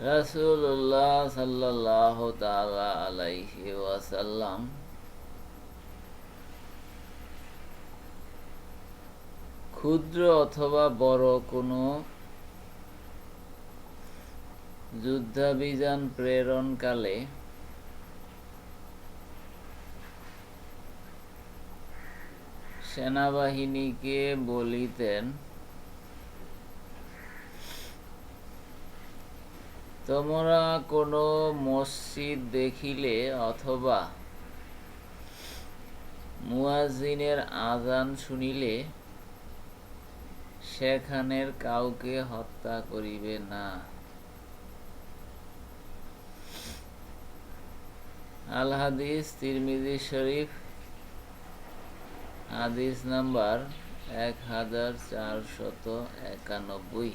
রাসূলুল্লাহ সাল্লাল্লাহু তাআলা আলাইহি ওয়াসাল্লাম ক্ষুদ্র অথবা বড় কোনো যুদ্ধাভিযান প্রেরণকালে সেনাবাহিনীকে বলিতেন তোমরা কোনো মসজিদ দেখিলে অথবা মুয়াজিনের আজান শুনিলে, সেখানের কাউকে হত্যা করিবে না। আল হাদিস তিরমিজি শরীফ, হাদিস নাম্বার এক হাজার চারশত একানব্বই।